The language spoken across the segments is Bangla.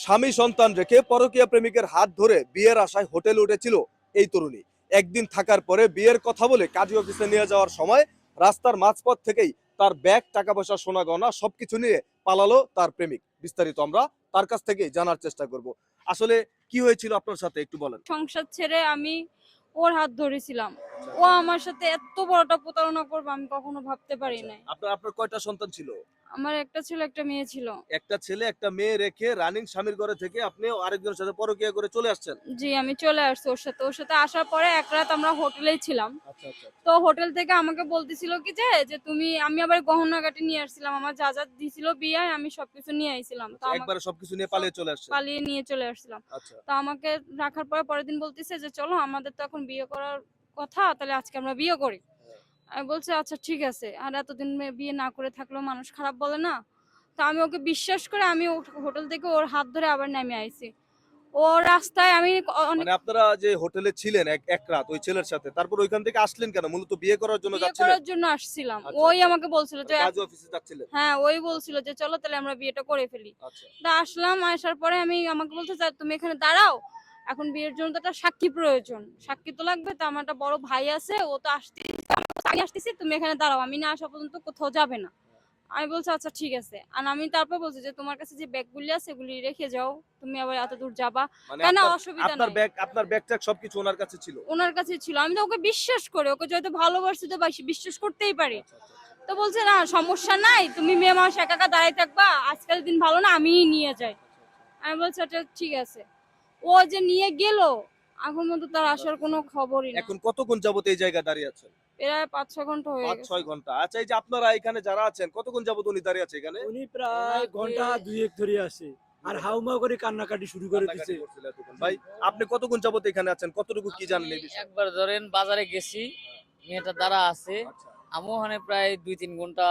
স্বামী সন্তান রেখে পরকীয়া প্রেমিকের হাত ধরে বিয়ের আশায় হোটেলে উঠেছিল এই তরুণী। একদিন থাকার পরে বিয়ের কথা বলে কাজী অফিসে নিয়ে যাওয়ার সময় রাস্তার মাঝপথ থেকেই তার ব্যাগ টাকা পয়সা সোনা গহনা সবকিছু নিয়ে পালালো তার প্রেমিক। বিস্তারিত আমরা তার কাছ থেকেই জানার চেষ্টা করব। আসলে কি হয়েছিল আপনার সাথে একটু বলেন। সংসার ছেড়ে আমি ওর হাত ধরেছিলাম। ও আমার সাথে এত বড়টা প্রতারণা করবে আমি কখনো ভাবতে পারি নাই। আপনার আপনার কয়টা সন্তান ছিল? আমার একটা ছেলে একটা মেয়ে ছিল। একটা ছেলে একটা মেয়ে রেখে রানিং স্বামীর ঘরে থেকে আপনি আরেকজনের সাথে পরকীয়া করে চলে আসছেন? জি আমি চলে আসছি ওর সাথে। ওর সাথে আসার পরে এক রাত আমরা হোটেলেই ছিলাম। আচ্ছা আচ্ছা তো হোটেল থেকে আমাকে বলতেছিল কি যে যে তুমি আমি আবার গহনা গাটি নিয়ে আসছিলাম। আমার যা যা দিছিল বিয়ে আমি সবকিছু নিয়ে আইছিলাম। তো একবারে সবকিছু নিয়ে পালিয়ে চলে আসছেন? পালিয়ে নিয়ে চলে আসছিলাম। আচ্ছা। তো আমাকে রাখার পরে পরের দিন বলতেছে যে চলো আমাদের তো এখন বিয়ে করার কথা তাহলে আজকে আমরা বিয়ে করি। আমি বলছি আচ্ছা ঠিক আছে। আর এতদিন বিয়ে না করে থাকলেও মানুষ খারাপ বলে না। তো আমি ওকে বিশ্বাস করে আমি হোটেল থেকে ওর হাত ধরে আবার নেমে আইছি। ও রাস্তায় আমি মানে আপনারা যে হোটেলে ছিলেন এক রাত ওই ছেলের সাথে তারপর ওইখান থেকে আসলেন কেন? মূলত বিয়ে করার জন্য বিয়ে যাচ্ছিলেন? করার জন্য আসছিলাম। আচ্ছা, ওই আচ্ছা। আমাকে বলছিল যে কাজ অফিসে যাচ্ছিলেন? হ্যাঁ ওই বলছিল যে চলো তাহলে আমরা বিয়েটা করে ফেলি। আচ্ছা। তা আসলাম আসার পরে আমি আমাকে বলতে চাই তুমি এখানে দাঁড়াও। এখন বিয়ের জন্য তো একটা সাক্ষী প্রয়োজন। সাক্ষী তো লাগবে তো আমার একটা বড় ভাই আছে ও তো আসতে আমি আসতেছি তুমি এখানে দাঁড়াও আমি না আসা পর্যন্ত কোথাও যাবে না। আমি বলছি আচ্ছা ঠিক আছে। আর আমি তারপর বলছি যে তোমার কাছে যে ব্যাগগুলি আছে এগুলি রেখে যাও। তুমি আবার এত দূর যাবা। মানে কেন অসুবিধা আপনার ব্যাগ আপনার ব্যাগ ট্যাগ সবকিছু ওনার কাছে ছিল? ওনার কাছে ছিল। আমি তো ওকে বিশ্বাস করে ওকে যেহেতু ভালোবাসি তো বাসি বিশ্বাস করতেই পারি। আচ্ছা, তো বলছে না সমস্যা নাই তুমি মেয়ে মানুষ একা একা দাঁড়াই থাকবা আজকাল দিন ভালো না আমিই নিয়ে যাই। আমি বলছি আচ্ছা ঠিক আছে। ও যে নিয়ে গেল এখন মতো তার আসার কোনো খবরই না। এখন কতক্ষণ যাবত এই জায়গায় দাঁড়িয়ে আছেন? প্রায় পাঁচ ছ ঘণ্টা হয়ে পাঁচ গেছে। ছয় ঘণ্টা। আচ্ছা এই যে আপনারা এখানে যারা আছেন কতক্ষণ যাবত উনি দাঁড়িয়ে আছে এখানে? উনি প্রায় ঘণ্টা দুই এক ধরে আসে আর হাউমা করে কান্নাকাটি শুরু করে দিছে। কান্নাকাটি করছিল এতক্ষণ। ভাই আপনি কতক্ষণ যাবত এখানে আছেন? কতটুকু কি জানেন এই বিষয়ে? একবার ধরেন বাজারে গেছি মেয়েটা দ্বারা আছে। আচ্ছা, আমিও ওখানে প্রায় দুই তিন ঘণ্টা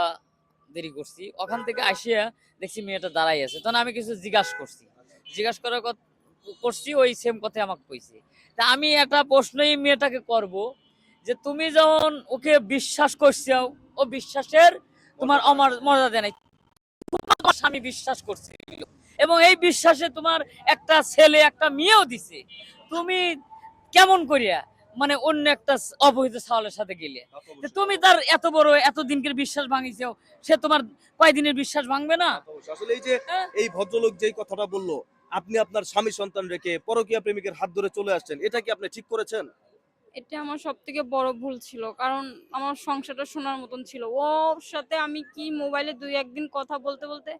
দেরি করছি। ওখান থেকে আসিয়া দেখছি মেয়েটা দাঁড়াই আছে। তখন আমি কিছু জিজ্ঞাসা করছি। জিজ্ঞাসা করার কথা করছি ওই সেম কথা আমাকে কইছে তা আমি একটা প্রশ্নই মেয়েটাকে করব যে তুমি যখন ওকে বিশ্বাস করছ ও বিশ্বাসের তোমার অমর মর্যাদা নেই তোমার স্বামী বিশ্বাস করছে এবং এই বিশ্বাসে তোমার একটা ছেলে একটা মেয়েও দিছে তুমি কেমন করিয়া মানে অন্য একটা অবহিত সাওয়ালের সাথে গেলে। তুমি তার এত বড় এত দিনকের বিশ্বাস ভাঙিছো সে তোমার কয়দিনের বিশ্বাস ভাঙবে না। আসলে এই যে হ্যাঁ। এই ভদ্রলোক যেই কথাটা বলল আপনি আপনার স্বামী সন্তান রেখে পরকীয়া প্রেমিকের হাত ধরে চলে আসছেন এটা কি আপনি ঠিক করেছেন? এটা আমার সব থেকে বড় ভুল ছিল কারণ আমার সংসারটা শোনার মতন ছিল। ওর সাথে আমি কি মোবাইলে দুই একদিন কথা বলতে বলতে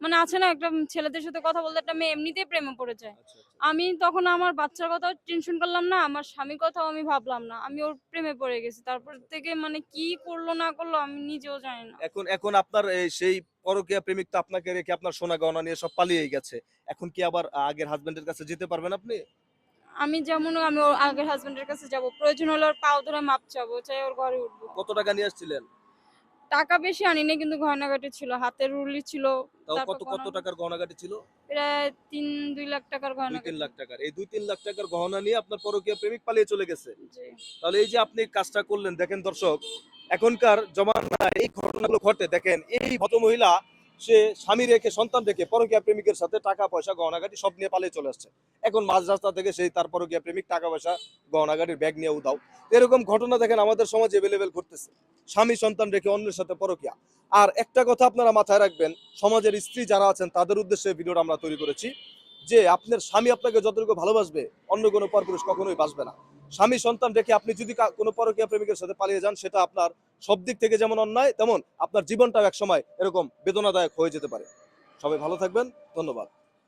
মানে আছে না একটা ছেলেদের সাথে কথা বলতে একটা মেয়ে এমনিতেই প্রেমে পড়ে যায়। আচ্ছা, আমি তখন আমার বাচ্চার কথাও টেনশন করলাম না আমার স্বামীর কথাও আমি ভাবলাম না আমি ওর প্রেমে পড়ে গেছি। তারপর থেকে মানে কি করল না করল আমি নিজেও জানি না। এখন এখন আপনার সেই পরকীয়া প্রেমিক তো আপনাকে রেখে আপনার সোনা গহনা নিয়ে সব পালিয়ে গেছে। এখন কি আবার আগের হাজবেন্ডের কাছে যেতে পারবেন আপনি? আমি যেমন আমি ওর আগের হাজবেন্ডের কাছে যাব। প্রয়োজন হলে ওর পাও ধরে মাপ চাবো চাই ওর ঘরে উঠবো। কত টাকা নিয়ে আসছিলেন? টাকা বেশি আনিনি কিন্তু গয়নাগাটি ছিল হাতের রুলি ছিল তাও কত কত গহনা- টাকার গহনাগাটি ছিল? প্রায় তিন দুই লাখ টাকার গহনা তিন লাখ টাকার। এই দুই তিন লাখ টাকার গহনা নিয়ে আপনার পরকীয়া প্রেমিক পালিয়ে চলে গেছে। জি। তাহলে এই যে আপনি কাজটা করলেন দেখেন দর্শক এখনকার জমানায় এই ঘটনাগুলো ঘটে, দেখেন, এই ভদ্রমহিলা, সে স্বামী রেখে, সন্তান রেখে পরকীয়া প্রেমিকের সাথে টাকা, পয়সা, গহনাগাটি সব নিয়ে পালিয়ে চলে আসছে। এখন মাঝ রাস্তা থেকে সেই তার পরকীয়া প্রেমিক টাকা, পয়সা, গহনাগাটির ব্যাগ নিয়ে উদাও এরকম ঘটনা দেখেন, আমাদের সমাজে এভেলেবেল ঘটতেছে। স্বামী, সন্তান রেখে অন্যের সাথে পরকীয়া। আর একটা কথা আপনারা মাথায় রাখবেন, সমাজের স্ত্রী যারা আছেন, তাদের উদ্দেশ্যে ভিডিওটা আমরা তৈরি করেছি যে, আপনার স্বামী আপনাকে যতটুকু ভালোবাসবে, অন্য কোনো পরপুরুষ কখনোই বাসবে না। স্বামী সন্তান রেখে আপনি যদি কোনো পরকীয়া প্রেমিকের সাথে পালিয়ে যান, সেটা আপনার সব দিক থেকে যেমন অন্যায়, তেমন আপনার জীবনটাও একসময় এরকম বেদনাদায়ক হয়ে যেতে পারে। সবাই ভালো থাকবেন, ধন্যবাদ।